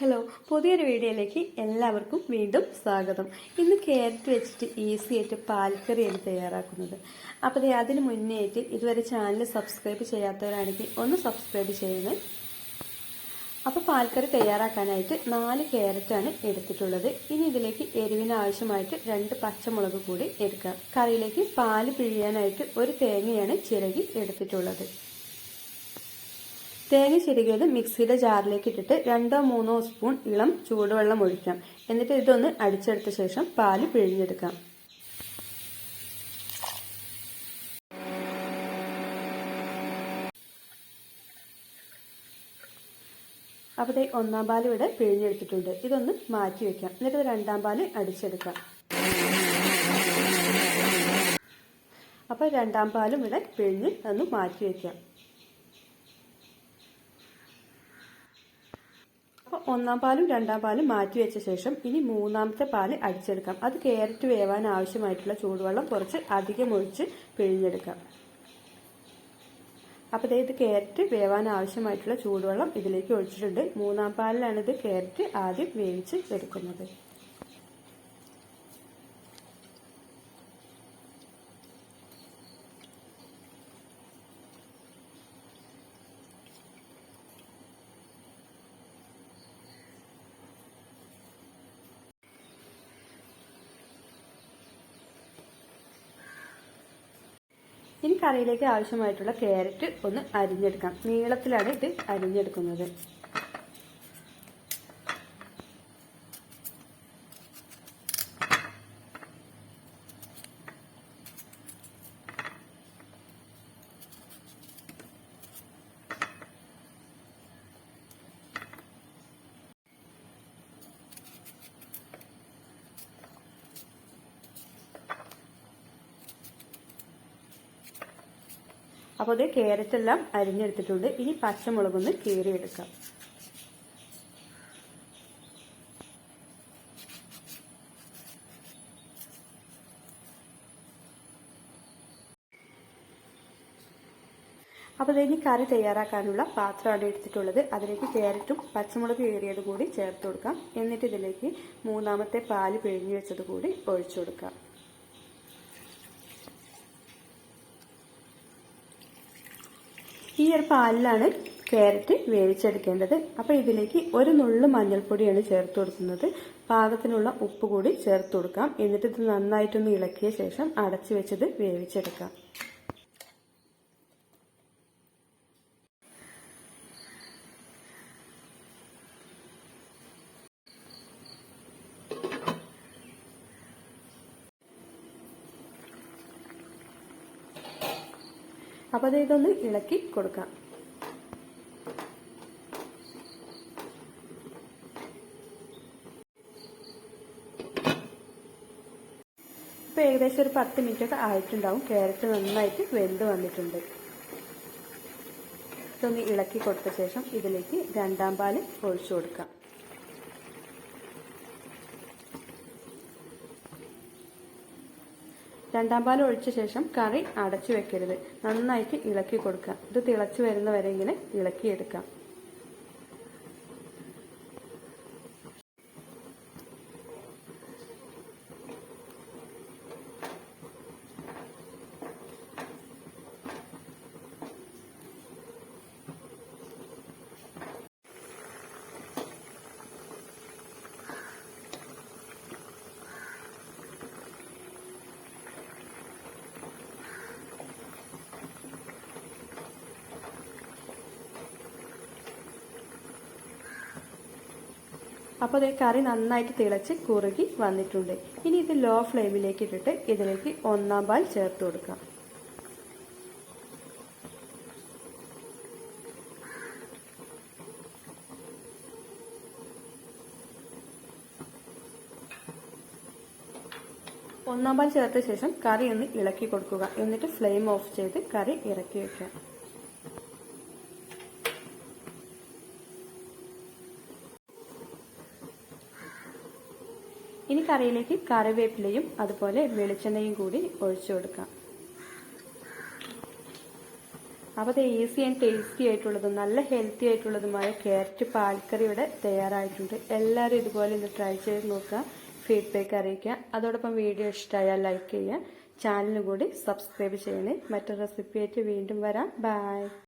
Hello പുതിയൊരു വീഡിയോയിലേക്ക് എല്ലാവർക്കും വീണ്ടും സ്വാഗതം. ഇന്ന് ക്യാരറ്റ് വെച്ചിട്ട് ഈസി ആയിട്ട് പാൽക്കറിയാണ് തയ്യാറാക്കുന്നത്. അപ്പോൾ അതിന് മുന്നേ ആയിട്ട് ഇതുവരെ ചാനൽ സബ്സ്ക്രൈബ് ചെയ്യാത്തവരാണെങ്കിൽ ഒന്ന് സബ്സ്ക്രൈബ് ചെയ്യണേ. അപ്പോൾ പാൽക്കറി തയ്യാറാക്കാനായിട്ട് നാല് ക്യാരറ്റാണ് എടുത്തിട്ടുള്ളത്. ഇനി ഇതിലേക്ക് എരിവിന് ആവശ്യമായിട്ട് രണ്ട് പച്ചമുളക് കൂടി എടുക്കാം. കറിയിലേക്ക് പാൽ പിഴിയാനായിട്ട് ഒരു തേങ്ങയാണ് ചിരകി എടുത്തിട്ടുള്ളത്. തേങ്ങ ചെരുകിയത് മിക്സിയുടെ ജാറിലേക്ക് ഇട്ടിട്ട് രണ്ടോ മൂന്നോ സ്പൂൺ ഇളം ചൂടുവെള്ളം ഒഴിക്കാം. എന്നിട്ട് ഇതൊന്ന് അടിച്ചെടുത്ത ശേഷം പാൽ പിഴിഞ്ഞെടുക്കാം. അവിടെ ഒന്നാം പാൽ ഇവിടെ പിഴിഞ്ഞെടുത്തിട്ടുണ്ട്. ഇതൊന്ന് മാറ്റി വെക്കാം. എന്നിട്ട് രണ്ടാം പാൽ അടിച്ചെടുക്കാം. അപ്പോൾ രണ്ടാം പാലും ഇവിടെ പിഴിഞ്ഞ് ഒന്ന് മാറ്റി വെക്കാം. അപ്പോൾ ഒന്നാം പാലും രണ്ടാം പാലും മാറ്റി വെച്ച ശേഷം ഇനി മൂന്നാമത്തെ പാൽ അടിച്ചെടുക്കാം. അത് ക്യാരറ്റ് വേവാൻ ആവശ്യമായിട്ടുള്ള ചൂടുവെള്ളം കുറച്ച് അധികം ഒഴിച്ച് പിഴിഞ്ഞെടുക്കാം. അപ്പോൾ ഇത് ക്യാരറ്റ് വേവാൻ ആവശ്യമായിട്ടുള്ള ചൂടുവെള്ളം ഇതിലേക്ക് ഒഴിച്ചിട്ടുണ്ട്. മൂന്നാം പാലിലാണ് ഇത് ക്യാരറ്റ് ആദ്യം വേവിച്ച് എടുക്കുന്നത്. ഇനി കറിയിലേക്ക് ആവശ്യമായിട്ടുള്ള ക്യാരറ്റ് ഒന്ന് അരിഞ്ഞെടുക്കാം. നീളത്തിലാണ് ഇത് അരിഞ്ഞെടുക്കുന്നത്. അപ്പോൾ അത് ക്യാരറ്റ് എല്ലാം അരിഞ്ഞെടുത്തിട്ടുണ്ട്. ഇനി പച്ചമുളകൊന്ന് കീറിയെടുക്കാം. അപ്പോൾ ഇനി കറി തയ്യാറാക്കാനുള്ള പാത്രമാണ് എടുത്തിട്ടുള്ളത്. അതിലേക്ക് ക്യാരറ്റും പച്ചമുളക് കീറിയതും കൂടി ചേർത്ത് കൊടുക്കാം. എന്നിട്ട് ഇതിലേക്ക് മൂന്നാമത്തെ പാൽ പിഴിഞ്ഞു വെച്ചത് കൂടി ഒഴിച്ചു കൊടുക്കാം. ഈ ഒരു പാലിലാണ് ക്യാരറ്റ് വേവിച്ചെടുക്കേണ്ടത്. അപ്പോൾ ഇതിലേക്ക് ഒരു നുള്ളു മഞ്ഞൾപ്പൊടിയാണ് ചേർത്ത് കൊടുക്കുന്നത്. പാകത്തിനുള്ള ഉപ്പ് കൂടി ചേർത്ത് കൊടുക്കാം. എന്നിട്ട് ഇത് നന്നായിട്ടൊന്ന് ഇളക്കിയ ശേഷം അടച്ചു വെച്ചത് വേവിച്ചെടുക്കാം. അപ്പോൾ അത് ഇതൊന്ന് ഇളക്കി കൊടുക്കാം. ഇപ്പോൾ ഏകദേശം ഒരു പത്ത് മിനിറ്റ് ഒക്കെ ആയിട്ടുണ്ടാവും. ക്യാരറ്റ് നന്നായിട്ട് വെന്ത് വന്നിട്ടുണ്ട്. ഇതൊന്ന് ഇളക്കി കൊടുത്ത ശേഷം ഇതിലേക്ക് രണ്ടാം പാൽ ഒഴിച്ചു കൊടുക്കാം. രണ്ടാം പാൽ ഒഴിച്ച ശേഷം കറി അടച്ചു വെക്കരുത്. നന്നായിട്ട് ഇളക്കി കൊടുക്കുക. ഇത് തിളച്ചു വരുന്ന വരെ ഇങ്ങനെ ഇളക്കിയെടുക്കാം. അപ്പോൾ ഈ കറി നന്നായിട്ട് തിളച്ച് കുറുകി വന്നിട്ടുണ്ട്. ഇനി ഇത് ലോ ഫ്ലെയിമിലേക്ക് ഇട്ടിട്ട് ഇതിലേക്ക് ഒന്നാം പാൽ ചേർത്ത് കൊടുക്കാം ഒന്നാം പാൽ ചേർത്ത ശേഷം കറി ഒന്ന് ഇളക്കി കൊടുക്കുക. എന്നിട്ട് ഫ്ലെയിം ഓഫ് ചെയ്ത് കറി ഇറക്കി വെക്കാം ഇനി കറിയിലേക്ക് കറിവേപ്പിലയും അതുപോലെ വെളിച്ചെണ്ണയും കൂടി ഒഴിച്ചു കൊടുക്കാം. അപ്പോൾ അത് ഈസി ആൻഡ് ടേസ്റ്റി ആയിട്ടുള്ളതും നല്ല ഹെൽത്തി ആയിട്ടുള്ളതുമായ ക്യാരറ്റ് പാൽക്കറി ഇവിടെ തയ്യാറായിട്ടുണ്ട്. എല്ലാവരും ഇതുപോലെ ഒന്ന് ട്രൈ ചെയ്ത് നോക്കുക ഫീഡ്ബാക്ക് അറിയിക്കുക. അതോടൊപ്പം വീഡിയോ ഇഷ്ടമായാൽ ലൈക്ക് ചെയ്യുക. ചാനലും കൂടി സബ്സ്ക്രൈബ് ചെയ്യണേ. മറ്റൊരു റെസിപ്പി ആയിട്ട് വീണ്ടും വരാം. ബൈ